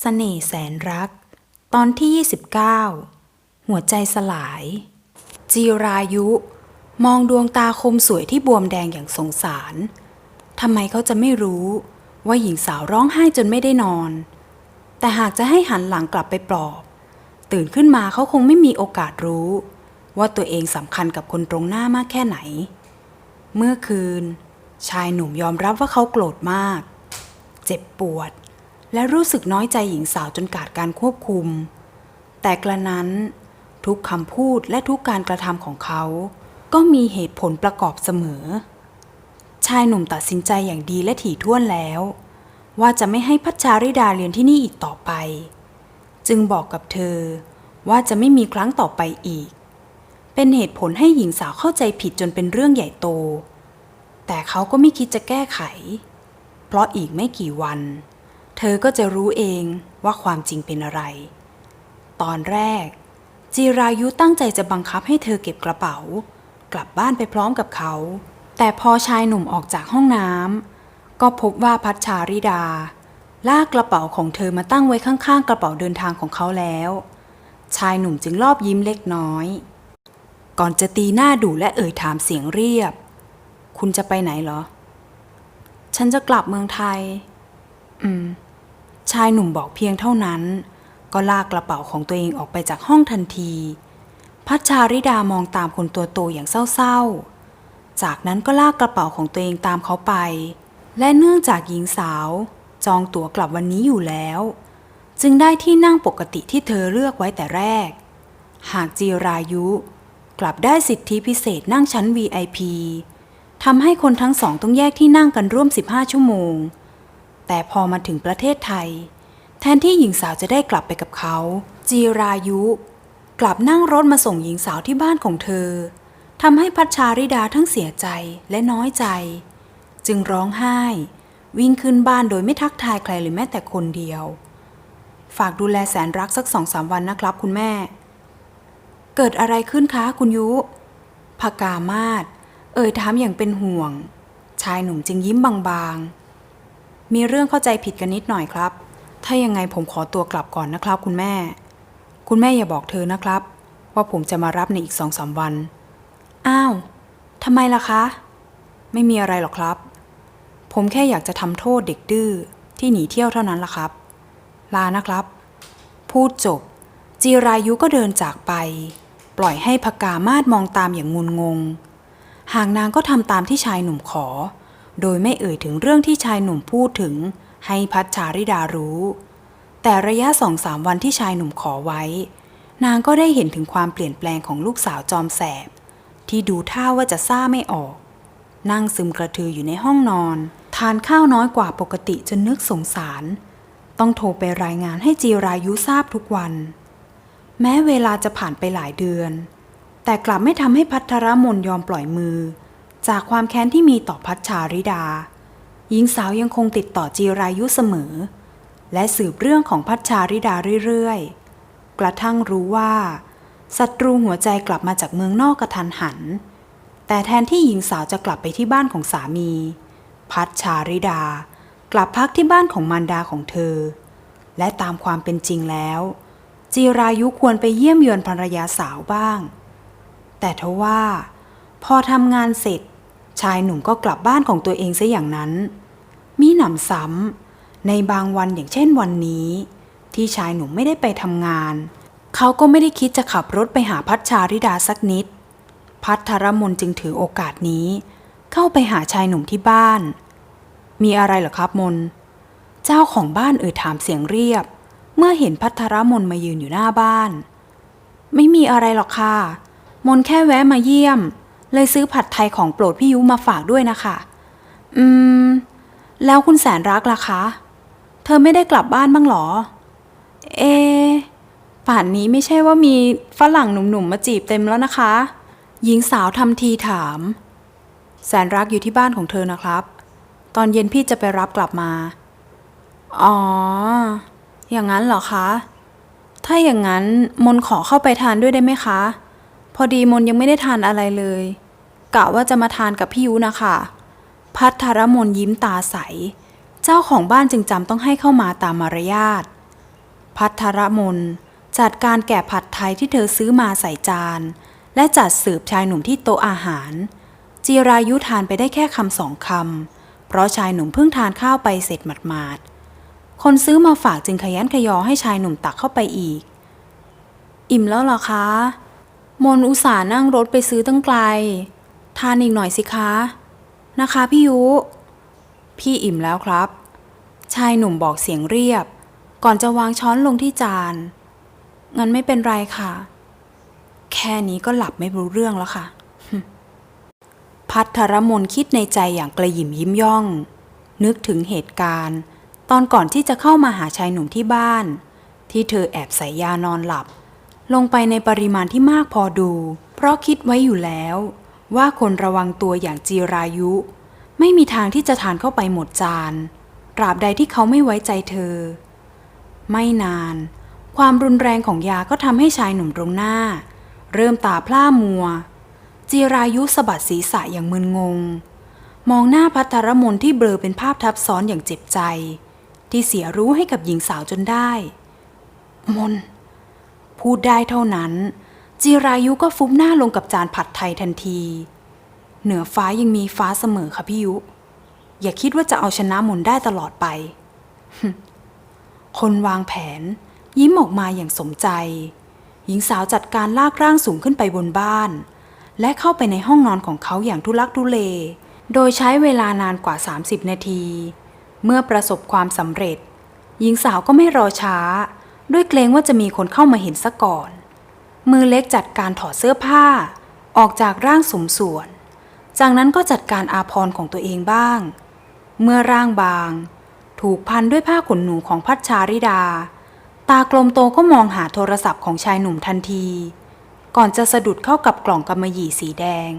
เสน่ห์แสนรัก ตอนที่ 29 หัวใจสลาย จีรายุ มองดวงตาคมสวยที่บวมแดงอย่างสงสารทำไมเขาจะไม่รู้ว่าหญิงสาวร้องไห้จนไม่ได้นอน แต่หากจะให้หันหลังกลับไปปลอบ ตื่นขึ้นมาเขาคงไม่มีโอกาสรู้ ว่าตัวเองสำคัญกับคนตรงหน้ามากแค่ไหน เมื่อคืน ชายหนุ่มยอมรับว่าเขาโกรธมาก เจ็บปวด และรู้สึกน้อยใจหญิงสาวจนขาดการควบคุม แต่กระนั้น ทุกคำพูดและทุกการกระทำของเขา ก็มีเหตุผลประกอบเสมอ ชายหนุ่มตัดสินใจอย่างดีและถี่ถ้วนแล้ว ว่าจะไม่ให้พัชชาริดาเรียนที่นี่อีกต่อไป จึงบอกกับเธอว่าจะไม่มีครั้งต่อไปอีก เป็นเหตุผลให้หญิงสาวเข้าใจผิดจนเป็นเรื่องใหญ่โต แต่เขาก็ไม่คิดจะแก้ไข เพราะอีกไม่กี่วัน ธอก็จะรู้เองว่าความจริงเป็นอะไร ตอนแรก จีรายุตั้งใจจะบังคับให้เธอเก็บกระเป๋า กลับบ้านไปพร้อมกับเขา แต่พอชายหนุ่มออกจากห้องน้ำก็พบว่าพัชชาริดา ลากกระเป๋าของเธอมาตั้งไว้ข้างๆ กระเป๋าเดินทางของเขาแล้ว ชายหนุ่มจึงรอบยิ้มเล็กน้อย ก่อนจะตีหน้าดุและเอ่ยถามเสียงเรียบ คุณจะไปไหนเหรอ ฉันจะกลับเมืองไทย อืม ชายหนุ่มบอกเพียงเท่านั้น ก็ลากกระเป๋าของตัวเองออกไปจากห้องทันที พัชชาริดามองตามคนตัวโตอย่างเศร้าๆ จากนั้นก็ลากกระเป๋าของตัวเองตามเขาไป และเนื่องจากหญิงสาว จองตั๋วกลับวันนี้อยู่แล้ว จึงได้ที่นั่งปกติที่เธอเลือกไว้แต่แรก หากจีรายุ กลับได้สิทธิพิเศษนั่งชั้น VIP ทำให้คนทั้งสองต้องแยกที่นั่งกันร่วม 15 ชั่วโมง แต่พอมาถึงประเทศไทย แทนที่หญิงสาวจะได้กลับไปกับเขา จีรายุ กลับนั่งรถมาส่งหญิงสาวที่บ้านของเธอทำให้พัชชาริดาทั้งเสียใจและน้อยใจ จึงร้องไห้ วิ่งขึ้นบ้านโดยไม่ทักทายใครเลยแม้แต่คนเดียว ฝากดูแลแสนรักสักสองสามวันนะครับคุณแม่ เกิดอะไรขึ้นคะคุณยุพกามาศเอ่ยถามอย่างเป็นห่วง ชายหนุ่มจึงยิ้มบางๆ มีเรื่องเข้าใจผิดกันนิดหน่อยครับ ถ้ายังไงผมขอตัวกลับก่อนนะครับ คุณแม่ คุณแม่อย่าบอกเธอนะครับ ว่าผมจะมารับในอีกสองสามวัน อ้าวทำไมล่ะคะ ไม่มีอะไรหรอกครับ ผมแค่อยากจะทำโทษเด็กดื้อที่หนีเที่ยวเท่านั้นล่ะครับ ลานะครับ พูดจบ จีรายุก็เดินจากไป ปล่อยให้พกามาศมองตามอย่างงุนงงหางนางก็ทำตามที่ชายหนุ่มขอ โดยไม่เอ่ยถึงเรื่องที่ชายหนุ่มพูดถึง ให้พัชชาริดารู้ แต่ระยะสองสามวันที่ชายหนุ่มขอไว้ นางก็ได้เห็นถึงความเปลี่ยนแปลงของลูกสาวจอมแสบ ที่ดูท่าว่าจะซ่าไม่ออก นั่งซึมกระทืออยู่ในห้องนอน ทานข้าวน้อยกว่าปกติจนนึกสงสาร ต้องโทรไปรายงานให้จีรายุทราบทุกวัน แม้เวลาจะผ่านไปหลายเดือน แต่กลับไม่ทำให้พัทรมนยอมปล่อยมือ จากความแค้นที่มีต่อพัชชาริดา หญิงสาวยังคงติดต่อจีรายุเสมอ และสืบเรื่องของพัชชาริดาเรื่อยๆ กระทั่งรู้ว่าศัตรูหัวใจกลับมาจากเมืองนอกกระทันหัน แต่แทนที่หญิงสาวจะกลับไปที่บ้านของสามี พัชชาริดา กลับพักที่บ้านของมารดาของเธอ และตามความเป็นจริงแล้ว จีรายุควรไปเยี่ยมเยือนภรรยาสาวบ้าง แต่ทว่า พอทำงานเสร็จ ชายหนุ่มก็กลับบ้านของตัวเองซะอย่างนั้น มีหนำซ้ำในบางวันอย่างเช่นวันนี้ ที่ชายหนุ่มไม่ได้ไปทำงาน เขาก็ไม่ได้คิดจะขับรถไปหาพัชชาริดาสักนิด พัทรมนจึงถือโอกาสนี้ เข้าไปหาชายหนุ่มที่บ้าน มีอะไรเหรอครับมน เจ้าของบ้านเอ่ยถามเสียงเรียบ เมื่อเห็นพัทรมนมายืนอยู่หน้าบ้าน ไม่มีอะไรหรอกค่ะ มนแค่แวะมาเยี่ยม เลยซื้อผัดไทยของโปรดพี่ยุมาฝากด้วยนะคะ อืม แล้วคุณแสนรักล่ะคะ เธอไม่ได้กลับบ้านบ้างหรอ เอะป่านนี้ไม่ใช่ว่ามีฝรั่งหนุ่มๆมาจีบเต็มแล้วนะคะ หญิงสาวทำทีถาม แสนรักอยู่ที่บ้านของเธอนะครับ ตอนเย็นพี่จะไปรับกลับมา อ๋อ อย่างนั้นเหรอคะ ถ้าอย่างนั้นมนขอเข้าไปทานด้วยได้ไหมคะพอดีมนยังไม่ได้ทานอะไรเลย กะว่าจะมาทานกับพี่ยุนะคะ พัทรมนยิ้มตาใส เจ้าของบ้านจึงจำต้องให้เข้ามาตามมารยาท พัทรมนจัดการแกะผัดไทยที่เธอซื้อมาใส่จาน และจัดสืบชายหนุ่มที่โต๊ะอาหาร จีรายุทานไปได้แค่คำสองคำ เพราะชายหนุ่มเพิ่งทานข้าวไปเสร็จหมาดๆ คนซื้อมาฝากจึงขยันขยอให้ชายหนุ่มตักเข้าไปอีก อิ่มแล้วหรอคะ มนอุตส่าห์นั่งรถไปซื้อตั้งไกล ทานอีกหน่อยสิคะ นะคะพี่ยุ พี่อิ่มแล้วครับ ชายหนุ่มบอกเสียงเรียบ ก่อนจะวางช้อนลงที่จาน งั้นไม่เป็นไรค่ะ แค่นี้ก็หลับไม่รู้เรื่องแล้วค่ะ พัทรมนคิดในใจอย่างกระหยิมยิ้มย่อง นึกถึงเหตุการณ์ ตอนก่อนที่จะเข้ามาหาชายหนุ่มที่บ้าน ที่เธอแอบใส่ยานอนหลับ ลงไปในปริมาณที่มากพอดู เพราะคิดไว้อยู่แล้ว ว่าคนระวังตัวอย่างจีรายุ ไม่มีทางที่จะทานเข้าไปหมดจาน ตราบใดที่เขาไม่ไว้ใจเธอ ไม่นาน ความรุนแรงของยาก็ทำให้ชายหนุ่มตรงหน้า เริ่มตาพร่ามัว จีรายุสะบัดศีรษะอย่างมึนงง มองหน้าพัทรมนที่เบลอเป็นภาพทับซ้อนอย่างเจ็บใจ ที่เสียรู้ให้กับหญิงสาวจนได้ มน พูดได้เท่านั้น จีรายุก็ฟุบหน้าลงกับจานผัดไทยทันที เหนือฟ้ายังมีฟ้าเสมอค่ะพี่ยุ อย่าคิดว่าจะเอาชนะมนได้ตลอดไป คนวางแผน ยิ้มออกมาอย่างสมใจ หญิงสาวจัดการลากร่างสูงขึ้นไปบนบ้าน และเข้าไปในห้องนอนของเขาอย่างทุลักทุเล โดยใช้เวลานานกว่า 30 นาที เมื่อประสบความสำเร็จ หญิงสาวก็ไม่รอช้า ด้วยเกรงว่าจะมีคนเข้ามาเห็นซะก่อน มือเล็กจัดการถอดเสื้อผ้า ออกจากร่างสมส่วน จากนั้นก็จัดการอาพรของตัวเองบ้าง เมื่อร่างบาง ถูกพันด้วยผ้าขนหนูของพัชชาริดา ตากลมโตก็มองหาโทรศัพท์ของชายหนุ่มทันที ก่อนจะสะดุดเข้ากับกล่องกำมะหยี่สีแดง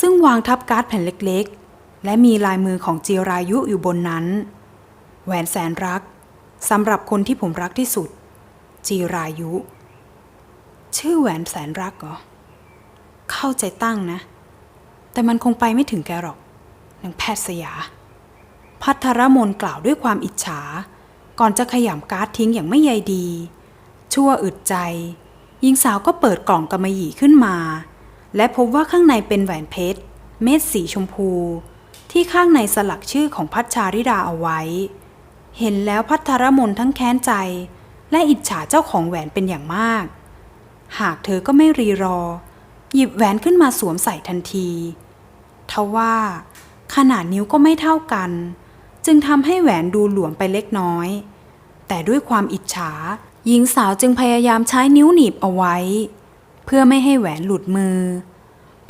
ซึ่งวางทับการ์ดแผ่นเล็กๆ และมีลายมือของจีรายุอยู่บนนั้น แหวนแสนรักสำหรับคนที่ผมรักที่สุด จีรายุ ชื่อแหวนแสนรักเหรอ เข้าใจตั้งนะ แต่มันคงไปไม่ถึงแกหรอกนางแพทย์สยา พัทรมนกล่าวด้วยความอิจฉา ก่อนจะขยำการ์ดทิ้งอย่างไม่ใยดี ชั่วอึดใจหญิงสาวก็เปิดกล่องกำมะหยี่ขึ้นมา และพบว่าข้างในเป็นแหวนเพชร เม็ดสีชมพู ที่ข้างในสลักชื่อของพัชชาริดาเอาไว้ เห็นแล้วพัทรมนทั้งแค้นใจ และอิจฉาเจ้าของแหวนเป็นอย่างมาก หากเธอก็ไม่รีรอ หยิบแหวนขึ้นมาสวมใส่ทันทีทว่า ขนาดนิ้วก็ไม่เท่ากัน จึงทำให้แหวนดูหลวมไปเล็กน้อย แต่ด้วยความอิจฉา หญิงสาวจึงพยายามใช้นิ้วหนีบเอาไว้ เพื่อไม่ให้แหวนหลุดมือ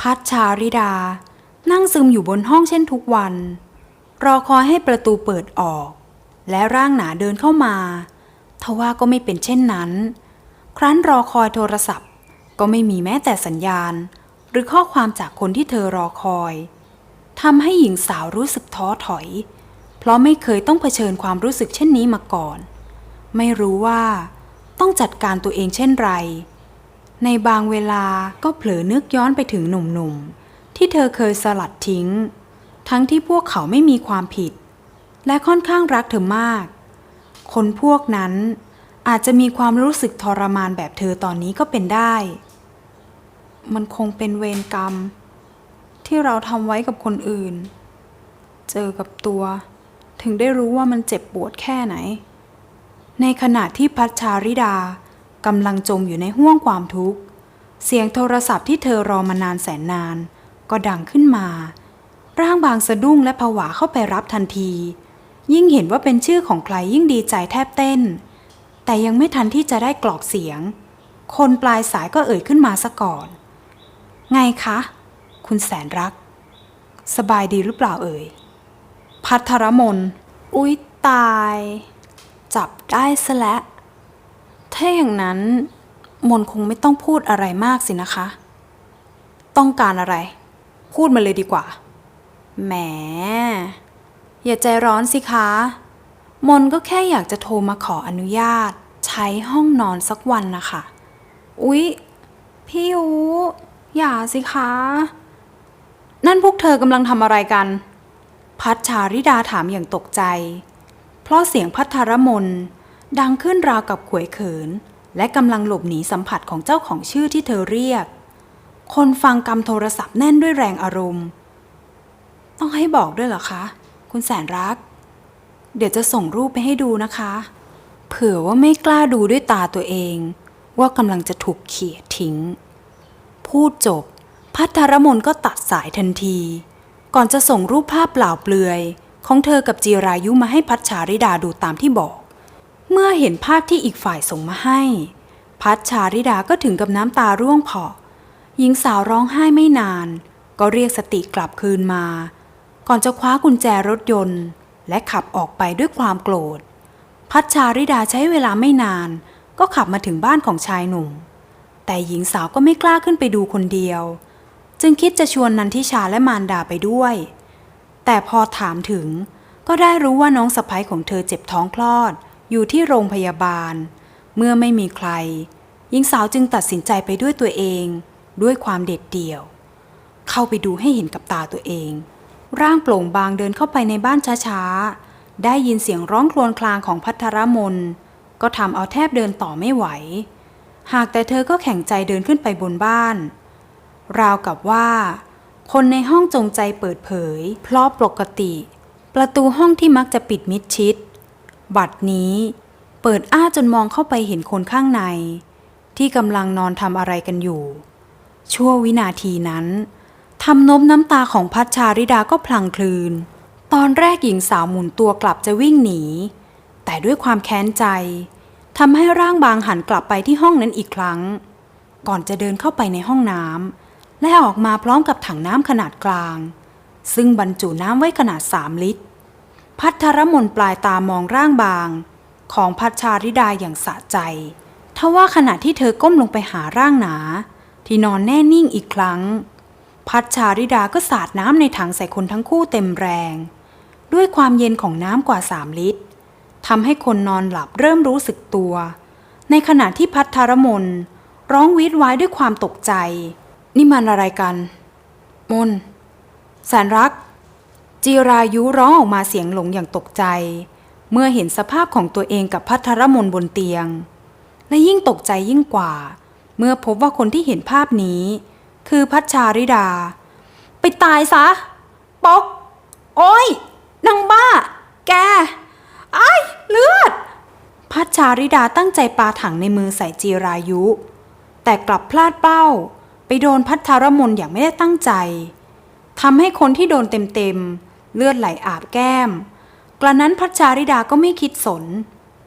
พัชชาริดา นั่งซึมอยู่บนห้องเช่นทุกวัน รอคอยให้ประตูเปิดออก และร่างหนาเดินเข้ามาทว่าก็ไม่เป็นเช่นนั้น ครั้นรอคอยโทรศัพท์ ก็ไม่มีแม้แต่สัญญาณ หรือข้อความจากคนที่เธอรอคอยทำให้หญิงสาวรู้สึกท้อถอย เพราะไม่เคยต้องเผชิญความรู้สึกเช่นนี้มาก่อน ไม่รู้ว่า ต้องจัดการตัวเองเช่นไร ในบางเวลาก็เผลอนึกย้อนไปถึงหนุ่มๆ ที่เธอเคยสลัดทิ้ง ทั้งที่พวกเขาไม่มีความผิด และค่อนข้างรักเธอมาก คนพวกนั้น อาจจะมีความรู้สึกทรมานแบบเธอตอนนี้ก็เป็นได้ มันคงเป็นเวรกรรม ที่เราทำไว้กับคนอื่น เจอกับตัว ถึงได้รู้ว่ามันเจ็บปวดแค่ไหน ในขณะที่พัชชาริดากำลังจมอยู่ในห้วงความทุกข์ เสียงโทรศัพท์ที่เธอรอมานานแสนนาน ก็ดังขึ้นมา ร่างบางสะดุ้งและผวาเข้าไปรับทันที ยิ่งเห็นว่าเป็นชื่อของใครยิ่งดีใจแทบเต้น แต่ยังไม่ทันที่จะได้กรอกเสียง คนปลายสายก็เอ่ยขึ้นมาซะก่อน ไงคะ คุณแสนรัก สบายดีหรือเปล่าเอ่ย พัทรมน อุ๊ยตาย จับได้ซะแล้วถ้าอย่างนั้น มนคงไม่ต้องพูดอะไรมากสินะคะ ต้องการอะไร พูดมาเลยดีกว่า แหม อย่าใจร้อนสิคะ มนก็แค่อยากจะโทรมาขออนุญาต ใช้ห้องนอนสักวันนะคะ อุ๊ย พี่อูอย่าสิคะ นั่นพวกเธอกำลังทำอะไรกัน พัชชาริดาถามอย่างตกใจ เพราะเสียงพัทรมนดังขึ้นราวกับขวยเขิน และกำลังหลบหนีสัมผัสของเจ้าของชื่อที่เธอเรียก คนฟังกำโทรศัพท์แน่นด้วยแรงอารมณ์ ต้องให้บอกด้วยเหรอคะ คุณแสนรัก เดี๋ยวจะส่งรูปไปให้ดูนะคะ เผื่อว่าไม่กล้าดูด้วยตาตัวเอง ว่ากำลังจะถูกเขี่ยทิ้ง พูดจบ พัทรมนก็ตัดสายทันที ก่อนจะส่งรูปภาพเปล่าเปลือย ของเธอกับจีรายุมาให้พัชชาริดาดูตามที่บอก เมื่อเห็นภาพที่อีกฝ่ายส่งมาให้ พัชชาริดาก็ถึงกับน้ำตาร่วงเผาะหญิงสาวร้องไห้ไม่นาน ก็เรียกสติกลับคืนมา ก่อนจะคว้ากุญแจรถยนต์ และขับออกไปด้วยความโกรธ พัชชาริดาใช้เวลาไม่นาน ก็ขับมาถึงบ้านของชายหนุ่ม แต่หญิงสาวก็ไม่กล้าขึ้นไปดูคนเดียว จึงคิดจะชวนนันทิชาและมารดาไปด้วย แต่พอถามถึงก็ได้รู้ว่าน้องสะพ้ยของเธอเจ็บท้องคลอด อยู่ที่โรงพยาบาล เมื่อไม่มีใคร หญิงสาวจึงตัดสินใจไปด้วยตัวเอง ด้วยความเด็ดเดี่ยว เข้าไปดูให้เห็นกับตาตัวเอง ร่างโปร่งบางเดินเข้าไปในบ้านช้าๆ ได้ยินเสียงร้องครวญครางของพัทรมน ก็ทำเอาแทบเดินต่อไม่ไหว หากแต่เธอก็แข็งใจเดินขึ้นไปบนบ้าน ราวกับว่า คนในห้องจงใจเปิดเผย เพราะปกติ ประตูห้องที่มักจะปิดมิดชิด บัดนี้ เปิดอ้าจนมองเข้าไปเห็นคนข้างใน ที่กำลังนอนทำอะไรกันอยู่ ชั่ววินาทีนั้น ทำนมน้ำตาของพัชชาริดาก็พลังคลืน ตอนแรกหญิงสาวหมุนตัวกลับจะวิ่งหนี แต่ด้วยความแค้นใจทำให้ร่างบางหันกลับไปที่ห้องนั้นอีกครั้ง ก่อนจะเดินเข้าไปในห้องน้ำและออกมาพร้อมกับถังน้ำขนาดกลาง ซึ่งบรรจุน้ำไว้ขนาดสามลิตร พัทรมนปลายตามองร่างบาง ของพัชชาริดาอย่างสะใจทว่าขณะที่เธอก้มลงไปหาร่างหนา ที่นอนแน่นิ่งอีกครั้ง พัชชาริดาก็สาดน้ำในถังใส่คนทั้งคู่เต็มแรง ด้วยความเย็นของน้ำกว่าสามลิตรทำให้คนนอนหลับเริ่มรู้สึกตัว ในขณะที่พัทรมนร้องวีดไว้ด้วยความตกใจ นี่มันอะไรกัน มน แสนรัก จีรายุร้องออกมาเสียงหลงอย่างตกใจ เมื่อเห็นสภาพของตัวเองกับพัทรมนบนเตียง และยิ่งตกใจยิ่งกว่า เมื่อพบว่าคนที่เห็นภาพนี้ คือพัชชาริดา ไปตายซะปอกโอ้ยนางบ้า แกไอ้เลือด พัชชาริดาตั้งใจปาถังในมือใส่จีรายุ แต่กลับพลาดเป้า ไปโดนพัทรมนอย่างไม่ได้ตั้งใจทำให้คนที่โดนเต็มๆเลือดไหลอาบแก้ม กระนั้นพัชชาริดาก็ไม่คิดสน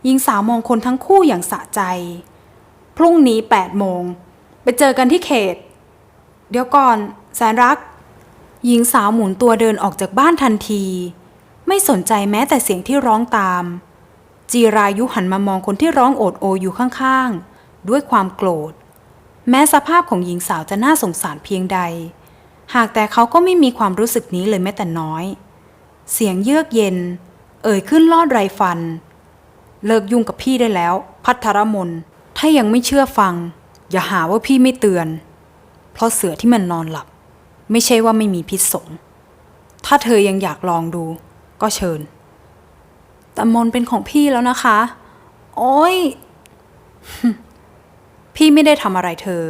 ยิงสาวมองคนทั้งคู่อย่างสะใจ พรุ่งนี้แปดโมง ไปเจอกันที่เขต เดี๋ยวก่อน แสนรัก หญิงสาวหมุนตัวเดินออกจากบ้านทันที ไม่สนใจแม้แต่เสียงที่ร้องตาม จีรายุหันมามองคนที่ร้องโอดโออยู่ข้างๆ ด้วยความโกรธ แม้สภาพของหญิงสาวจะน่าสงสารเพียงใด หากแต่เขาก็ไม่มีความรู้สึกนี้เลยแม้แต่น้อย เสียงเยือกเย็น เอ่ยขึ้นลอดไรฟัน เลิกยุ่งกับพี่ได้แล้ว พัทรมนถ้ายังไม่เชื่อฟัง อย่าหาว่าพี่ไม่เตือน เพราะเสือที่มันนอนหลับ ไม่ใช่ว่าไม่มีพิษสง ถ้าเธอยังอยากลองดู ก็เชิญ แต่มนเป็นของพี่แล้วนะคะ โอ้ย พี่ไม่ได้ทำอะไรเธอ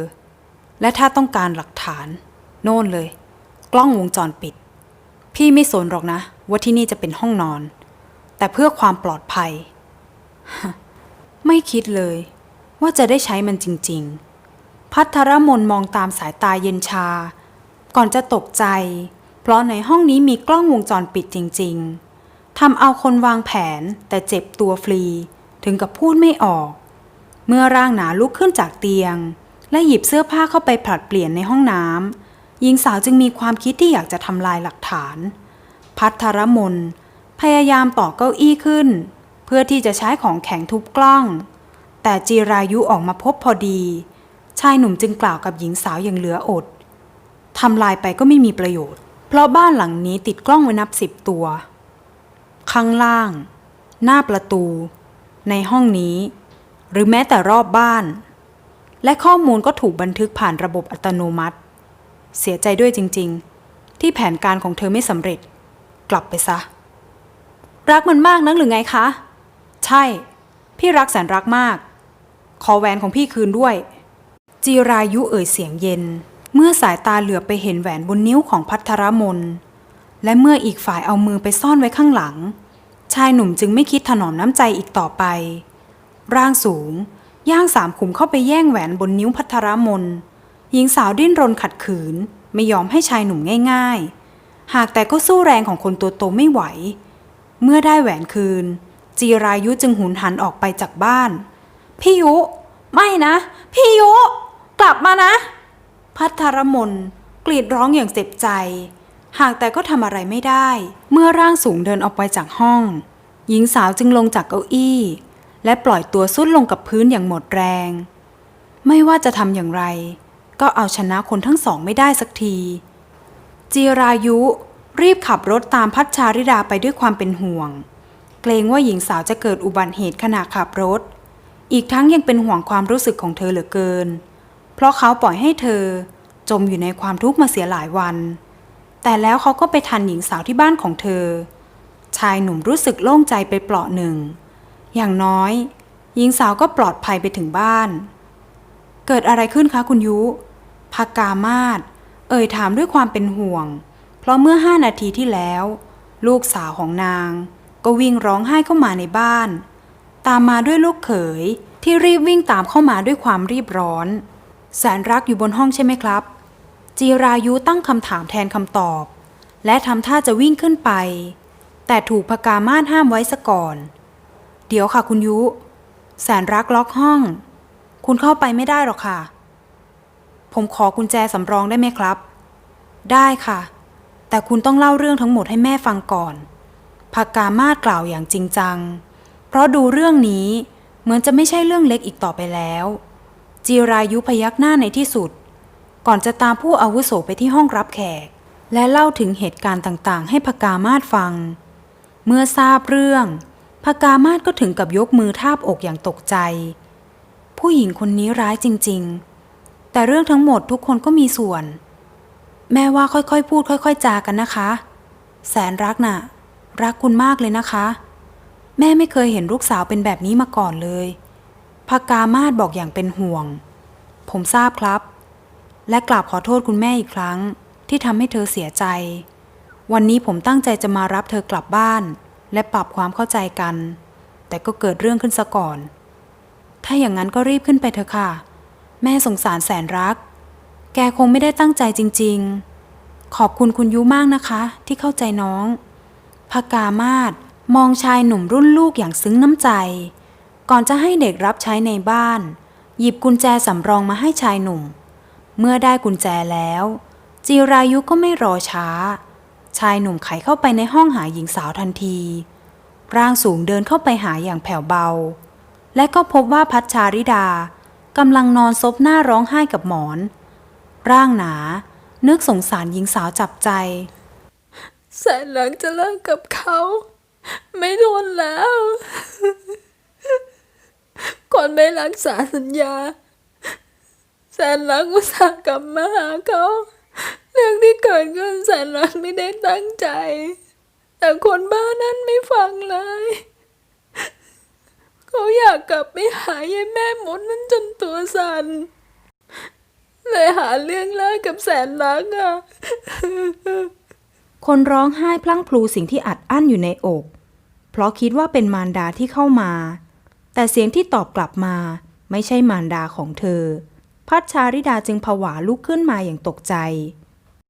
และถ้าต้องการหลักฐาน โน่นเลย กล้องวงจรปิด พี่ไม่สนหรอกนะ ว่าที่นี่จะเป็นห้องนอน แต่เพื่อความปลอดภัย ไม่คิดเลย ว่าจะได้ใช้มันจริง ๆ พัทรมนมองตามสายตาเย็นชา ก่อนจะตกใจ เพราะในห้องนี้มีกล้องวงจรปิดจริง ๆทำเอาคนวางแผนแต่เจ็บตัวฟรี ถึงกับพูดไม่ออก เมื่อร่างหนาลุกขึ้นจากเตียง และหยิบเสื้อผ้าเข้าไปผลัดเปลี่ยนในห้องน้ำหญิงสาวจึงมีความคิดที่อยากจะทำลายหลักฐาน พัทรมนพยายามต่อเก้าอี้ขึ้น เพื่อที่จะใช้ของแข็งทุบกล้อง แต่จีรายุออกมาพบพอดี ชายหนุ่มจึงกล่าวกับหญิงสาวอย่างเหลืออดทำลายไปก็ไม่มีประโยชน์ เพราะบ้านหลังนี้ติดกล้องไว้นับสิบตัว ข้างล่าง หน้าประตู ในห้องนี้ หรือแม้แต่รอบบ้าน และข้อมูลก็ถูกบันทึกผ่านระบบอัตโนมัติ เสียใจด้วยจริง ๆ ที่แผนการของเธอไม่สำเร็จ กลับไปซะ รักมันมากนักหรือไงคะ ใช่ พี่รักแสนรักมาก ขอแหวนของพี่คืนด้วย จีรายุเอ่ยเสียงเย็น เมื่อสายตาเหลือบไปเห็นแหวนบนนิ้วของพัทรมน และเมื่ออีกฝ่ายเอามือไปซ่อนไว้ข้างหลัง ชายหนุ่มจึงไม่คิดถนอมน้ำใจอีกต่อไป ร่างสูง ย่างสามขุมเข้าไปแย่งแหวนบนนิ้วพัทรมน หญิงสาวดิ้นรนขัดขืน ไม่ยอมให้ชายหนุ่มง่าย ๆ หากแต่ก็สู้แรงของคนตัวโตไม่ไหว เมื่อได้แหวนคืน จีรายุจึงหุนหันออกไปจากบ้าน พี่ยุ ไม่นะ พี่ยุ กลับมานะ พัทรมนกรีดร้องอย่างเจ็บใจ หากแต่ก็ทำอะไรไม่ได้ เมื่อร่างสูงเดินออกไปจากห้อง หญิงสาวจึงลงจากเก้าอี้ และปล่อยตัวสุดลงกับพื้นอย่างหมดแรง ไม่ว่าจะทำอย่างไร ก็เอาชนะคนทั้งสองไม่ได้สักที จีรายุ รีบขับรถตามพัชชาริดาไปด้วยความเป็นห่วง เกรงว่าหญิงสาวจะเกิดอุบัติเหตุขณะขับรถ อีกทั้งยังเป็นห่วงความรู้สึกของเธอเหลือเกิน เพราะเขาปล่อยให้เธอจมอยู่ในความทุกข์มาเสียหลายวัน แต่แล้วเขาก็ไปทันหญิงสาวที่บ้านของเธอ ชายหนุ่มรู้สึกโล่งใจไปเปลาะหนึ่ง อย่างน้อย หญิงสาวก็ปลอดภัยไปถึงบ้าน เกิดอะไรขึ้นคะคุณยุภากามาศเอ่ยถามด้วยความเป็นห่วง เพราะเมื่อห้านาทีที่แล้ว ลูกสาวของนาง ก็วิ่งร้องไห้เข้ามาในบ้าน ตามมาด้วยลูกเขยที่รีบวิ่งตามเข้ามาด้วยความรีบร้อน แสนรักอยู่บนห้องใช่ไหมครับ จีรายุตั้งคำถามแทนคำตอบ และทำท่าจะวิ่งขึ้นไป แต่ถูกพกามาศห้ามไว้ซะก่อน เดี๋ยวค่ะคุณยุ แสนรักล็อกห้อง คุณเข้าไปไม่ได้หรอกค่ะ ผมขอกุญแจสำรองได้ไหมครับ ได้ค่ะ แต่คุณต้องเล่าเรื่องทั้งหมดให้แม่ฟังก่อนพากามาศกล่าวอย่างจริงจัง เพราะดูเรื่องนี้เหมือนจะไม่ใช่เรื่องเล็กอีกต่อไปแล้ว จีรายุพยักหน้าในที่สุด ก่อนจะตามผู้อาวุโสไปที่ห้องรับแขก และเล่าถึงเหตุการณ์ต่างๆ ให้พกามาศฟัง เมื่อทราบเรื่องพกามาศก็ถึงกับยกมือทาบอกอย่างตกใจ ผู้หญิงคนนี้ร้ายจริง ๆ แต่เรื่องทั้งหมดทุกคนก็มีส่วน แม่ว่าค่อยๆ พูดค่อย ๆ จากันนะคะ แสนรักน่ะ รักคุณมากเลยนะคะ แม่ไม่เคยเห็นลูกสาวเป็นแบบนี้มาก่อนเลย พากามาศบอกอย่างเป็นห่วง ผมทราบครับ และกราบขอโทษคุณแม่อีกครั้ง ที่ทำให้เธอเสียใจ วันนี้ผมตั้งใจจะมารับเธอกลับบ้าน และปรับความเข้าใจกัน แต่ก็เกิดเรื่องขึ้นซะก่อน ถ้าอย่างนั้นก็รีบขึ้นไปเถอะค่ะ แม่สงสารแสนรัก แกคงไม่ได้ตั้งใจจริง ๆ ขอบคุณคุณยุมากนะคะ ที่เข้าใจน้องพกามาศมองชายหนุ่มรุ่นลูกอย่างซึ้งน้ำใจ ก่อนจะให้เด็กรับใช้ในบ้าน หยิบกุญแจสำรองมาให้ชายหนุ่ม เมื่อได้กุญแจแล้ว จีรายุก็ไม่รอช้า ชายหนุ่มไขเข้าไปในห้องหาหญิงสาวทันที ร่างสูงเดินเข้าไปหาอย่างแผ่วเบา และก็พบว่าพัชชาริดากำลังนอนซบหน้าร้องไห้กับหมอน ร่างหนา นึกสงสารหญิงสาวจับใจแสนหลังจะเลิกกับเขา ไม่ทนแล้ว ก่อนไม่รักษาสัญญา แสนรักอุตส่าห์กลับมาหาเขาเรื่องที่เกิดขึ้นแสนรักไม่ได้ตั้งใจ แต่คนบ้านั้นไม่ฟังเลย เขาอยากกลับไปหายายแม่มดนั้นจนตัวสั่นเลยหาเรื่องเลิกกับแสนรักอะคนร้องไห้พลั่งพลูสิ่งที่อัดอั้นอยู่ในอก เพราะคิดว่าเป็นมารดาที่เข้ามา แต่เสียงที่ตอบกลับมาไม่ใช่มารดาของเธอ พัชชาริดาจึงผวาลุกขึ้นมาอย่างตกใจ